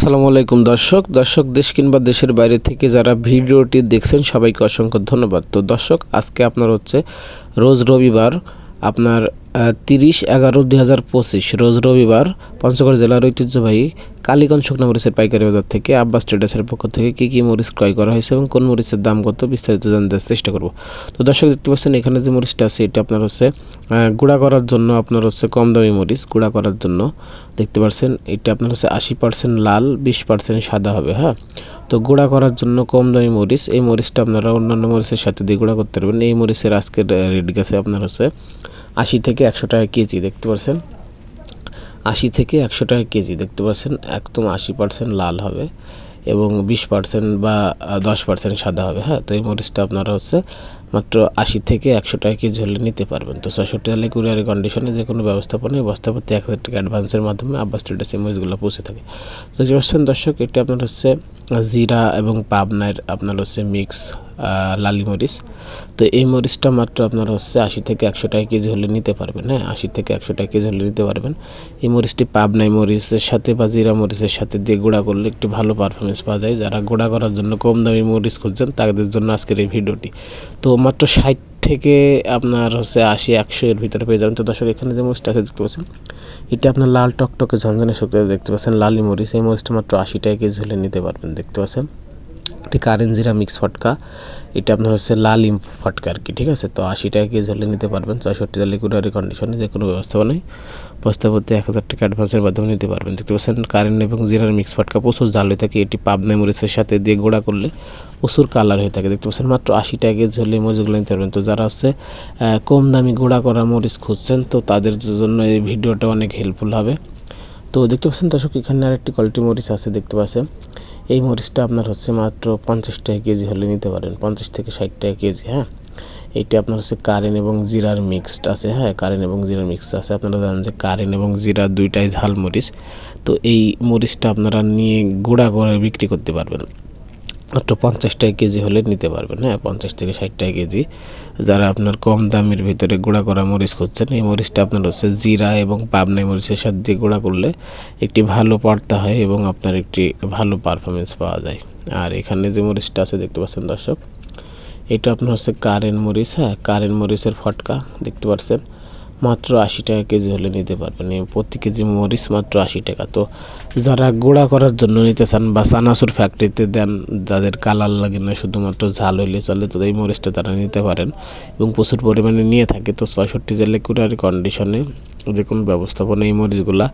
আসসালামু আলাইকুম দর্শক। দর্শক, দেশ কিংবা দেশের বাইরে থেকে যারা ভিডিওটি দেখছেন, সবাইকে অসংখ্য ধন্যবাদ। তো দর্শক, আজকে আপনার হচ্ছে রোজ রবিবার আপনার তিরিশ এগারো দুই হাজার পঁচিশ, রোজ রবিবার পঞ্চগড় জেলার ঐতিহ্যবাহী কালীগঞ্জ শুকনো মরিচের পাইকারি বাজার থেকে আব্বাস ট্রেডার্সের পক্ষ থেকে কী কী মরিচ ক্রয় করা হয়েছে এবং কোন মরিচের দাম কত বিস্তারিত জানতে চেষ্টা করব। তো দর্শক, দেখতে পাচ্ছেন, এখানে যে মরিচটা আছে, এটা আপনার হচ্ছে গুঁড়া করার জন্য আপনার হচ্ছে কম দামি মরিচ, গুঁড়া করার জন্য। দেখতে পাচ্ছেন, এটা আপনার হচ্ছে আশি পার্সেন্ট লাল, বিশ পার্সেন্ট সাদা হবে হ্যাঁ? তো গুঁড়া করার জন্য কম দামি মরিচ, এই মরিচটা আপনারা অন্যান্য মরিচের সাথে দিয়ে গুঁড়া করতে পারবেন। এই মরিচের আজকের রেট গেছে আপনার হচ্ছে আশি থেকে একশো টাকা কেজি, দেখতে পাচ্ছেন? আশি থেকে একশো টাকা কেজি, দেখতে পাচ্ছেন, একদম আশি পার্সেন্ট লাল হবে এবং বিশ পার্সেন্ট বা দশ পার্সেন্ট সাদা হবে। হ্যাঁ তো এই মরিচটা আপনারা হচ্ছে মাত্র আশি থেকে একশো টাকা কেজি হলে নিতে পারবেন। তো ছয়ষট্টি সালে কুরিয়ারের কন্ডিশনে যে কোনো ব্যবস্থাপনায় বস্তাপতি এক হাজার টাকা অ্যাডভান্সের মাধ্যমে আব্বাস স্টেটাস এই মরিচগুলো পৌঁছে থাকে। তো দেখতে পাচ্ছেন দর্শক, এটি আপনার হচ্ছে জিরা এবং পাবনার আপনার হচ্ছে মিক্স লালি মরিচ। তো এই মরিচটা মাত্র আপনার হচ্ছে আশি থেকে একশো টাকা কেজি হলে নিতে পারবেন হ্যাঁ? আশি থেকে একশো টাকা কেজি হলে নিতে পারবেন। এই মরিচটি পাবনাই মরিচের সাথে বা জিরা মরিচের সাথে দিয়ে গুঁড়া করলে একটি ভালো পারফরমেন্স পাওয়া যায়। যারা গুঁড়া করার জন্য কম দামি মরিচ খুঁজছেন, তাদের জন্য আজকের এই ভিডিওটি। তো মাত্র ষাট থেকে আপনার হচ্ছে আশি, একশো এর ভিতরে পেয়ে যাবেন। তো দর্শক, এখানে যে মরিচটা আছে, দেখতে পাচ্ছেন? এটা আপনার লাল টকটকে ঝনঝনে শুকতে দেখতে পাচ্ছেন? লালি মরিচ, এই মরিচটা মাত্র আশি টাকা কেজি হলে নিতে পারবেন, দেখতে পাচ্ছেন? এটি কারেন্ট জিরা মিক্স ফটকা। এটা আপনার হচ্ছে লাল ইম ফটকা আর কি, ঠিক আছে? তো আশি টাকা কেজি হলে নিতে পারবেন, ছয়ষট্টি জালি কুরিয়ারি কন্ডিশনে যে কোনো ব্যবস্থাপনায় বস্তাপতি এক হাজার টাকা অ্যাডভান্সের মাধ্যমে নিতে পারবেন। দেখতে পাচ্ছেন কারেন্ট এবং জিরার মিক্স ফটকা প্রচুর জাল হয়ে থাকে, এটি পাবনা মরিচের সাথে দিয়ে গোড়া করলে প্রচুর কালার হয়ে থাকে। দেখতে পাচ্ছেন, মাত্র আশি টাকা কেজি হলে মরিচগুলো নিতে পারবেন। তো যারা হচ্ছে কম দামি গোড়া করা মরিচ খুঁজছেন, তো তাদের জন্য এই ভিডিওটা অনেক হেল্পফুল হবে। তো দেখতে পাচ্ছেন, দর্শক, এখানে আরেকটি কোয়ালিটি মরিচ আছে, দেখতে পাচ্ছেন। এই মরিচটা আপনার হচ্ছে মাত্র পঞ্চাশ টাকা কেজি হলে নিতে পারেন, পঞ্চাশ থেকে ষাট টাকা কেজি হ্যাঁ? এইটা আপনার হচ্ছে কারেন এবং জিরার মিক্সড আছে হ্যাঁ? কারেন এবং জিরার মিক্সড আছে। আপনারা জানেন যে কারেন এবং জিরা দুইটাই ঝাল মরিচ। তো এই মরিচটা আপনারা নিয়ে গুঁড়া করে বিক্রি করতে পারবেন। মাত্র পঞ্চাশ টাকা কেজি হলে নিতে পারবেন হ্যাঁ? পঞ্চাশ থেকে ষাট টাকা কেজি। যারা আপনার কম দামের ভিতরে গুঁড়া করা মরিচ খুঁজছেন, এই মরিচটা আপনার হচ্ছে জিরা এবং পাবনাই মরিচের সাথে দিয়ে গুঁড়া করলে একটি ভালো পার্তা হয় এবং আপনার একটি ভালো পারফরমেন্স পাওয়া যায়। আর এখানে যে মরিচটা আছে, দেখতে পাচ্ছেন দর্শক, এটা আপনার হচ্ছে কারেন্ট মরিচ হ্যাঁ? কারেন্ট মরিচের ফটকা, দেখতে পাচ্ছেন? মাত্র আশি টাকা কেজি হলে নিতে পারবেন। প্রতি কেজি মরিচ মাত্র আশি টাকা। তো যারা গুঁড়া করার জন্য নিতে চান বা সানাসুর ফ্যাক্টরিতে দেন যাদের কালার লাগে না, শুধুমাত্র ঝাল হইলে চলে, তো এই মরিচটা তারা নিতে পারেন এবং প্রচুর পরিমাণে নিয়ে থাকে। তো ছয়ষট্টি জেলে কুড়ারি কন্ডিশনে যে কোনো ব্যবস্থাপনা এই মরিচগুলা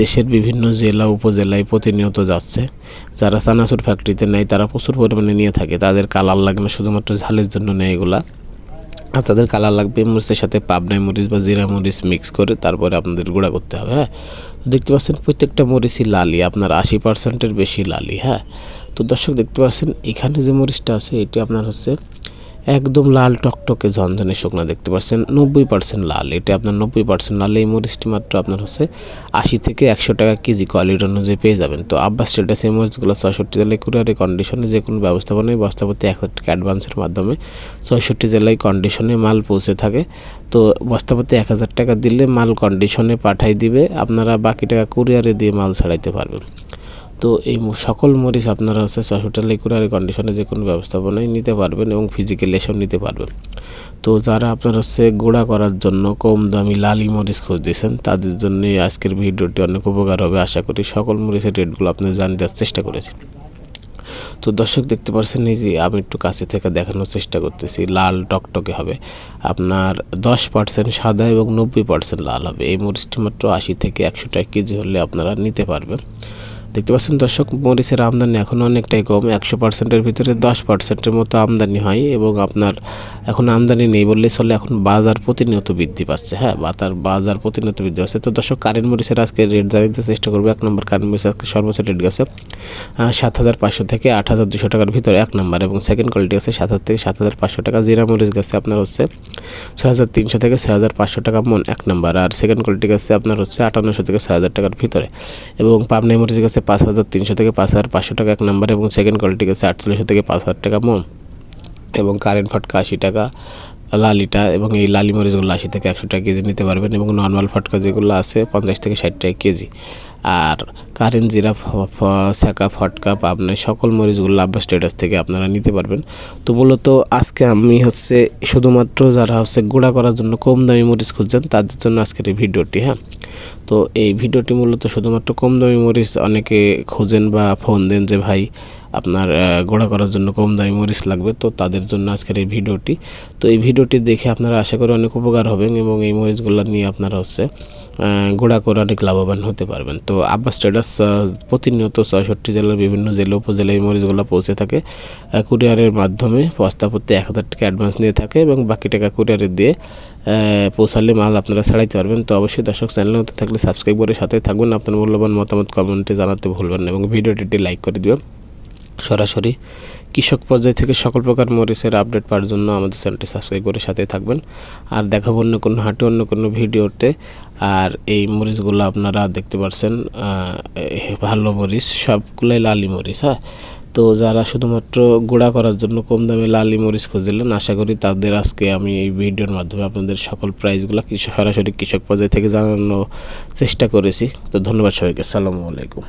দেশের বিভিন্ন জেলা, উপজেলায় প্রতিনিয়ত যাচ্ছে। যারা সানাসুর ফ্যাক্টরিতে নেয়, তারা প্রচুর পরিমাণে নিয়ে থাকে। তাদের কালার লাগে না, শুধুমাত্র ঝালের জন্য নেয় এগুলা। তাদের কালার লাগবে মরিচের সাথে পাবনাই মরিচ বা জিরা মরিচ মিক্স করে তারপরে আপনাদের গুঁড়া করতে হবে হ্যাঁ? তো দেখতে পাচ্ছেন প্রত্যেকটা মরিচই লালি, আপনার আশি পার্সেন্টের বেশি লালি হ্যাঁ? তো দর্শক দেখতে পাচ্ছেন এখানে যে মরিচটা আছে, এটি আপনার হচ্ছে একদম লাল টকটকে ঝনঝনে শুকনো দেখতে পাচ্ছেন, নব্বই পার্সেন্ট লাল। এটা আপনার নব্বই পার্সেন্ট লাল, এই মরিচটি মাত্র আপনার হচ্ছে আশি থেকে একশো টাকা কেজি কোয়ালিটি অনুযায়ী পেয়ে যাবেন। তো আব্বাস স্টেটাস এই মরিচগুলো ছয়ষট্টি জেলায় কুরিয়ারি কন্ডিশনে যে কোনো ব্যবস্থাপনায় বস্তাপতি এক হাজার টাকা অ্যাডভান্সের মাধ্যমে ছয়ষট্টি জেলায় কন্ডিশনে মাল পৌঁছে থাকে। তো বস্তাপতি এক হাজার টাকা দিলে মাল কন্ডিশনে পাঠাই দিবে, আপনারা বাকি টাকা কুরিয়ারে দিয়ে মাল ছাড়াইতে পারবেন। তো এই সকল মরিচ আপনারা হচ্ছে ছশোটা লিকুরার কন্ডিশনে যে কোনো ব্যবস্থাপনায় নিতে পারবেন এবং ফিজিক্যাল এসব নিতে পারবেন। তো যারা আপনার হচ্ছে গোড়া করার জন্য কম দামি লালি মরিচ খুঁজতেছেন, তাদের জন্য আজকের ভিডিওটি অনেক উপকার হবে। আশা করি সকল মরিচের রেটগুলো আপনি জানিয়ে দেওয়ার চেষ্টা করেছি তো দর্শক দেখতে পাচ্ছেন এই যে আমি একটু কাছে থেকে দেখানোর চেষ্টা করতেছি, লাল টকটকে হবে। আপনার দশ পার্সেন্ট সাদা এবং নব্বই পার্সেন্ট লাল হবে। এই মরিচটি মাত্র আশি থেকে একশো টাকা কেজি হলে আপনারা নিতে পারবেন। দেখতে পাচ্ছেন দর্শক, মরিচের আমদানি এখন অনেকটাই কম, একশো পার্সেন্টের ভিতরে দশ পার্সেন্টের মতো আমদানি হয় এবং আপনার এখন আমদানি নেই বললেই চলে, এখন বাজার প্রতিনিয়ত বৃদ্ধি পাচ্ছে হ্যাঁ? বা তার বাজার প্রতিনিয়ত বৃদ্ধি পাচ্ছে। তো দর্শক, কারেন্ট মরিচের আজকে রেট জানিতে চেষ্টা করব। এক নম্বর কারেন্ট মরিচ আজকে সর্বোচ্চ রেট গেছে সাত হাজার পাঁচশো থেকে আট হাজার দুশো টাকার ভিতরে এক নম্বর এবং সেকেন্ড কোয়ালিটি আছে সাত হাজার থেকে সাত হাজার পাঁচশো টাকা। জিরা মরিচ গেছে আপনার হচ্ছে ছয় হাজার তিনশো থেকে ছয় হাজার পাঁচশো টাকা মন এক নম্বর। আর সেকেন্ড কোয়ালিটি গেছে আপনার হচ্ছে আটান্নশো থেকে ছয় হাজার টাকার ভিতরে এবং পাবনাই মরিচ গেছে পাঁচ হাজার তিনশো থেকে পাঁচ হাজার পাঁচশো টাকা এক নম্বর এবং সেকেন্ড কোয়ালিটি গেছে আটচল্লিশশো থেকে পাঁচ হাজার টাকা মোম এবং কারেন্ট ফটকা আশি টাকা, লালিটা এবং এই লালি মরিচগুলো আশি থেকে একশো টাকা কেজি নিতে পারবেন এবং নর্মাল ফটকা যেগুলো আছে পঞ্চাশ থেকে ষাট টাকা কেজি। আর কারেন্ট জিরা শাঁকা ফটকা, পাবনা সকল মরিচগুলো লাভবা স্টেটাস থেকে আপনারা নিতে পারবেন। তো মূলত আজকে আমি হচ্ছে শুধুমাত্র যারা হচ্ছে গুঁড়া করার জন্য কম দামি মরিচ খুঁজছেন, তাদের জন্য আজকের এই ভিডিওটি হ্যাঁ? তো এই ভিডিওটি মূলত শুধুমাত্র কম দামি মরিচ অনেকে খোঁজেন বা ফোন দেন যে, ভাই আপনার গোড়া করার জন্য কম দামি মরিচ লাগবে। তো তাদের জন্য আজকের এই ভিডিওটি। তো এই ভিডিওটি দেখে আপনারা আশা করি অনেক উপকার হবেন এবং এই মরিচগুলো নিয়ে আপনারা হচ্ছে গোড়া করে অনেক লাভবান হতে পারবেন। তো আব্বাস স্ট্যাটাস প্রতিনিয়ত ছয়ষট্টি জেলার বিভিন্ন জেলা, উপজেলায় এই মরিচগুলো পৌঁছে থাকে। কুরিয়ারের মাধ্যমে বস্তা প্রতি এক হাজার টাকা অ্যাডভান্স নিয়ে থাকে এবং বাকি টাকা কুরিয়ারে দিয়ে পৌঁছালে মাল আপনারা ছাড়াইতে পারবেন। তো অবশ্যই দর্শক চ্যানেল হতে থাকলে সাবস্ক্রাইব করে সাথে থাকবেন আপনার মূল্যবান মতামত কমেন্টে জানাতে ভুলবেন না এবং ভিডিওটি লাইক করে দিবেন। সরাসরি। কৃষক পর্যায় থেকে সকল প্রকার মরিচের আপডেট পাওয়ার জন্য আমাদের চ্যানেলটি সাবস্ক্রাইব করে সাথে থাকবেন। আর দেখাবো অন্য কোনো হাটে, অন্য কোনো ভিডিওতে। আর এই মরিচগুলো আপনারা দেখতে পাচ্ছেন ভালো মরিচ, সবগুলোই লালি মরিচ হ্যাঁ? তো যারা শুধুমাত্র গোড়া করার জন্য কম দামে লালি মরিচ খুঁজলেন আশা করি তাদের আজকে আমি এই ভিডিওর মাধ্যমে আপনাদের সকল প্রাইসগুলো কৃষক সরাসরি কৃষক পর্যায় থেকে জানানোর চেষ্টা করেছি। তো ধন্যবাদ সবাইকে, আসসালামু আলাইকুম।